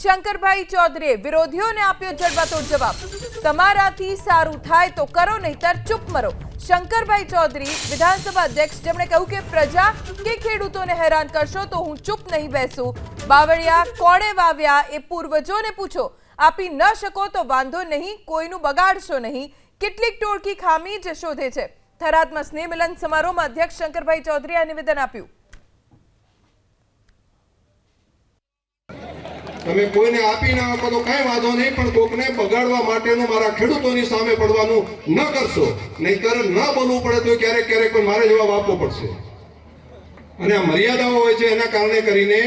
શંકરભાઈ ચૌધરીએ વિરોધીઓને આપ્યો જડબાતોડ જવાબ. તમારાથી સારું થાય તો કરો, નહીતર ચૂપ મરો. શંકરભાઈ ચૌધરી વિધાનસભા અધ્યક્ષ, જેમણે કહ્યું કે પ્રજા કે ખેડૂતોને હેરાન કરશો તો હું ચૂપ નહીં બેસું. બાવળિયા કોણે વાવ્યા એ પૂર્વજોને પૂછો. આપી ન શકો તો વાંધો નહીં, કોઈનું બગાડશો નહીં. કેટલીક ટોળકી ખામી જ શોધે છે. થરાદમાં સ્નેહ મિલન સમારોહમાં અધ્યક્ષ શંકરભાઈ ચૌધરીએ આ નિવેદન આપ્યું. તમે કોઈને આપી ના આપો તો કાંઈ વાંધો નહીં, પણ કોકને બગાડવા માટેનું મારા ખેડૂતોની સામે પડવાનું ન કરશો. નહીંતર ન બોલવું પડે તો ક્યારેક ક્યારેક પણ મારે જવાબ આપવો પડશે. અને આ મર્યાદાઓ હોય છે એના કારણે કરીને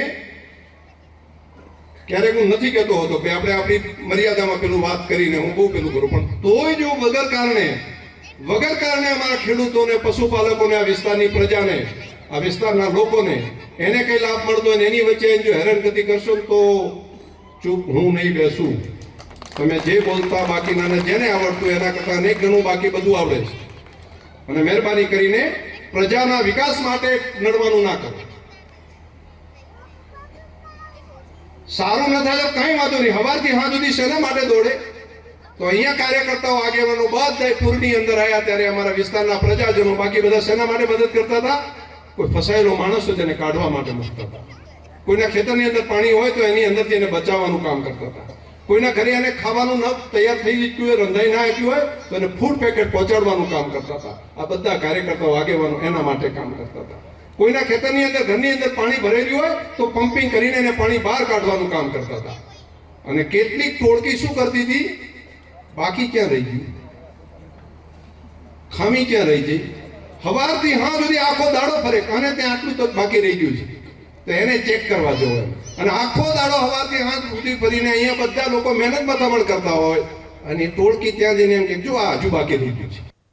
ક્યારેક હું નથી કહેતો હોતો કે આપણે આપણી મર્યાદામાં પેલું વાત કરીને હું બહુ પેલું કરું. પણ તોય જો વગર કારણે વગર કારણે અમારા ખેડૂતોને, પશુપાલકોને, આ વિસ્તારની પ્રજાને, આ વિસ્તારના લોકોને એને કઈ લાભ મળતો હોય એની વચ્ચે જો હેરાનગતિ કરશો તો ચૂપ હું નહીં બેસું. તમે જે બોલતા બાકીના જેને આવડતું એના કરતાં અનેક ઘણું બાકી બધું આવડે છે. અને મહેરબાની કરીને પ્રજાના વિકાસ માટે નડવાનું ના કરો. સારું ન થાય તો કઈ વાંધો નહીં. હવારથી હા સુધી શેના માટે દોડે? તો અહીંયા કાર્યકર્તાઓ આગેવાનો બધા પૂરની અંદર આવ્યા ત્યારે અમારા વિસ્તારના પ્રજાજનો બાકી બધા શેના માટે મદદ કરતા હતા? કોઈ ફસાયેલો માણસ તેને કાઢવા માટે મૂકતા હતા. કોઈના ખેતરની અંદર પાણી હોય તો એની અંદરથી એને બચાવવાનું કામ કરતા હતા. કોઈના ઘરે એને ખાવાનું ન તૈયાર થઈ ચૂક્યું હોય, રંધાઈ ના આપ્યું હોય, તો એને ફૂડ પેકેટ પહોંચાડવાનું કામ કરતા હતા. આ બધા કાર્યકર્તાઓ આગેવાનો એના માટે કામ કરતા હતા. કોઈના ખેતરની અંદર, ઘરની અંદર પાણી ભરેલું હોય, તો પમ્પિંગ કરીને એને પાણી બહાર કાઢવાનું કામ કરતા હતા. અને કેટલીક ટોળકી શું કરતી હતી? બાકી ક્યાં રહી ગયું ખામી ક્યાં રહી ગઈ? હવારથી હા સુધી આખો દાડો ફરે અને ત્યાં આટલું તક બાકી રહી ગયું છે? તો એને ચેક કરવા જવો અને આખો દાડો હવાથી હાથ સુધી ભરીને અહીંયા બધા લોકો મહેનત મથામણ કરતા હોય. અને ટોળકી ત્યાં જઈને એમ કે, જો આ હજુ બાકી દીધું છે.